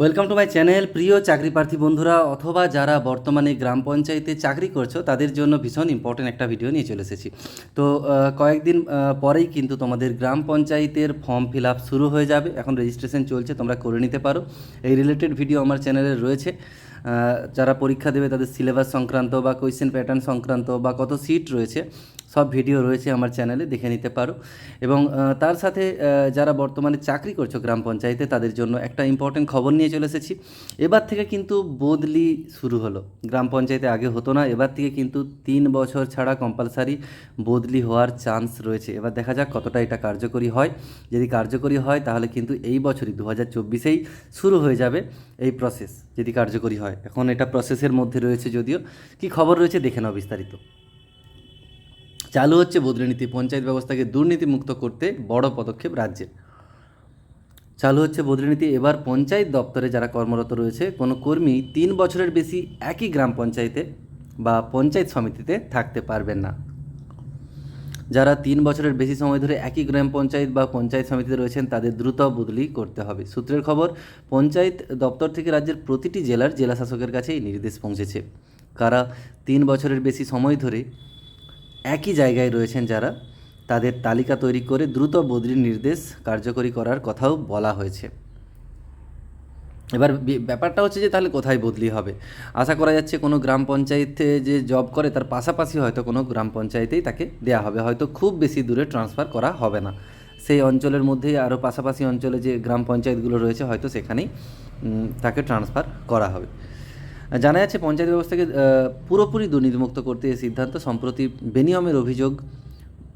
Welcome to my channel প্রিয় চাকরি প্রার্থী বন্ধুরা, অথবা যারা বর্তমানে গ্রাম পঞ্চায়েতে চাকরি করছ, তাদের জন্য ভীষণ ইম্পর্টেন্ট একটা ভিডিও নিয়ে চলে এসেছি। তো কয়েকদিন পরেই কিন্তু তোমাদের গ্রাম পঞ্চায়েতের ফর্ম ফিল আপ শুরু হয়ে যাবে। এখন রেজিস্ট্রেশন চলছে, তোমরা করে নিতে পারো। এই রিলেটেড ভিডিও আমার চ্যানেলে রয়েছে। যারা পরীক্ষা দেবে তাদের সিলেবাস সংক্রান্ত বা কোয়েশ্চেন প্যাটার্ন সংক্রান্ত বা কত সিট রয়েছে, সব ভিডিও রয়েছে আমার চ্যানেলে দেখে নিতে পারো। এবং তার সাথে যারা বর্তমানে চাকরি করছ গ্রাম পঞ্চায়েতে, তাদের জন্য একটা ইম্পর্টেন্ট খবর নিয়ে চলে এসেছি। এবার থেকে কিন্তু বদলি শুরু হলো। গ্রাম পঞ্চায়েতে আগে হতো না, এবার থেকে কিন্তু তিন বছর ছাড়া কম্পালসারি বদলি হওয়ার চান্স রয়েছে। এবার দেখা যাক কতটা এটা কার্যকরী হয়। যদি কার্যকরী হয়, তাহলে কিন্তু এই বছরই দু হাজার চব্বিশেই শুরু হয়ে যাবে এই প্রসেস যদি কার্যকরী হয়। এখন এটা প্রসেসের মধ্যে রয়েছে যদিও। কি খবর রয়েছে দেখে নাও বিস্তারিত। চালু হচ্ছে বদলীনীতি পঞ্চায়েত ব্যবস্থাকে দুর্নীতিমুক্ত করতে বড় পদক্ষেপ রাজ্যের। চালু হচ্ছে বদলীনীতি এবার পঞ্চায়েত দপ্তরে যারা কর্মরত রয়েছে, কোনো কর্মী তিন বছরের বেশি একই গ্রাম পঞ্চায়েতে বা পঞ্চায়েত সমিতিতে থাকতে পারবেন না। যারা তিন বছরের বেশি সময় ধরে একই গ্রাম পঞ্চায়েত বা পঞ্চায়েত সমিতিতে রয়েছেন, তাদের দ্রুত বদলি করতে হবে। সূত্রের খবর, পঞ্চায়েত দপ্তর থেকে রাজ্যের প্রতিটি জেলার জেলা শাসকের কাছে এই নির্দেশ পৌঁছেছে। কারা তিন বছরের বেশি সময় ধরে একই জায়গায় রয়েছেন যারা, তাদের তালিকা তৈরি করে দ্রুত বদলির নির্দেশ কার্যকরী করার কথাও বলা হয়েছে। এবার ব্যাপারটা হচ্ছে যে তাহলে কোথায় বদলি হবে? আশা করা যাচ্ছে কোনো গ্রাম পঞ্চায়েতে যে জব করে তার পাশাপাশি হয়তো কোনো গ্রাম পঞ্চায়েতেই তাকে দেয়া হবে। হয়তো খুব বেশি দূরে ট্রান্সফার করা হবে না। সেই অঞ্চলের মধ্যেই আরও পাশাপাশি অঞ্চলে যে গ্রাম পঞ্চায়েতগুলো রয়েছে, হয়তো সেখানেই তাকে ট্রান্সফার করা হবে। জানা যাচ্ছে পঞ্চায়েত ব্যবস্থাকে পুরোপুরি দুর্নীতিমুক্ত করতে এই সিদ্ধান্ত, সম্প্রতি বেনিয়মের অভিযোগ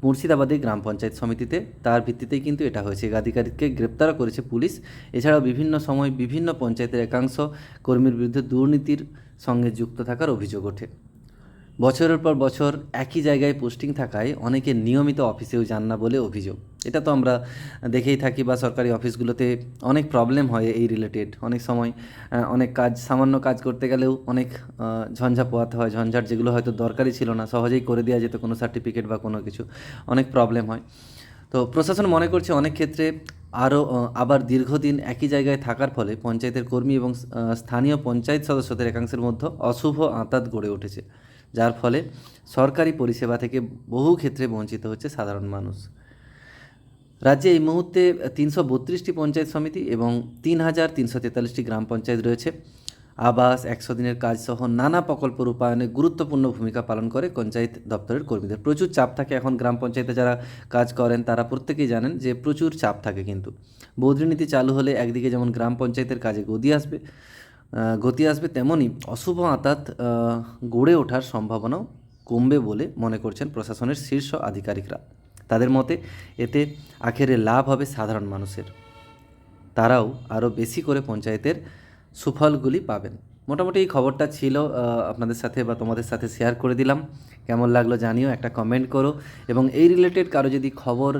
মুর্শিদাবাদে গ্রাম পঞ্চায়েত সমিতিতে। তার ভিত্তিতেই কিন্তু এটা হয়েছে। গাদিকারীকে গ্রেপ্তার করেছে পুলিশ। এছাড়াও বিভিন্ন সময় বিভিন্ন পঞ্চায়েতের একাংশ কর্মীর বিরুদ্ধে দুর্নীতির সঙ্গে যুক্ত থাকার অভিযোগ ওঠে। বছরের পর বছর একই জায়গায় পোস্টিং থাকায় অনেকে নিয়মিত অফিসেও যান না বলে অভিযোগ। এটা তো আমরা দেখেই থাকি বা সরকারি অফিসগুলোতে অনেক প্রবলেম হয় এই রিলেটেড অনেক সময় অনেক কাজ, সামান্য কাজ করতে গেলেও অনেক ঝঞ্ঝা পোয়াতে হয়। ঝঞ্ঝাট যেগুলো হয়তো দরকারই ছিল না, সহজেই করে দেওয়া যেত কোনো সার্টিফিকেট বা কোনো কিছু। অনেক প্রবলেম হয়। তো প্রশাসন মনে করছে অনেক ক্ষেত্রে আরও আবার দীর্ঘদিন একই জায়গায় থাকার ফলে পঞ্চায়েতের কর্মী এবং স্থানীয় পঞ্চায়েত সদস্যদের একাংশের মধ্যে অশুভ আঁতাত গড়ে উঠেছে। যার ফলে সরকারি পরিষেবা থেকে বহু ক্ষেত্রে বঞ্চিত হচ্ছে সাধারণ মানুষ। রাজ্যে এই মুহূর্তে তিনশো বত্রিশটি পঞ্চায়েত সমিতি এবং তিন হাজার তিনশো তেতাল্লিশটি গ্রাম পঞ্চায়েত রয়েছে। আবাস, একশো দিনের কাজ সহ নানা প্রকল্প রূপায়নে গুরুত্বপূর্ণ ভূমিকা পালন করে পঞ্চায়েত দপ্তরের কর্মীদের। প্রচুর চাপ থাকে এখন গ্রাম পঞ্চায়েতে যারা কাজ করেন, তারা প্রত্যেকেই জানেন যে প্রচুর চাপ থাকে কিন্তু। বৌদ্ধনীতি চালু হলে একদিকে যেমন গ্রাম পঞ্চায়েতের কাজে গদি আসবে গতি আসবে তেমনই অশুভ আঁতাত গড়ে ওঠার সম্ভাবনাও কমবে বলে মনে করছেন প্রশাসনের শীর্ষ আধিকারিকরা। তাদের মতে, এতে আখেরে লাভ হবে সাধারণ মানুষের। তারাও আরও বেশি করে পঞ্চায়েতের সুফলগুলি পাবেন। মোটামুটি এই খবরটা ছিল আপনাদের সাথে বা তোমাদের সাথে শেয়ার করে দিলাম। কেমন লাগল জানিও, একটা কমেন্ট করো। এবং এই রিলেটেড কারও যদি খবর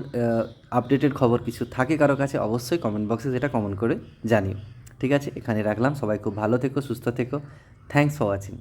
আপডেটেড খবর কিছু থাকে কারও কাছে, অবশ্যই কমেন্ট বক্সে সেটা কমেন্ট করে জানিও। ঠিক আছে এখানে রাখলাম সবাই খুব ভালো থেকো সুস্থ থেকো থ্যাংকস ফর ওয়াচিং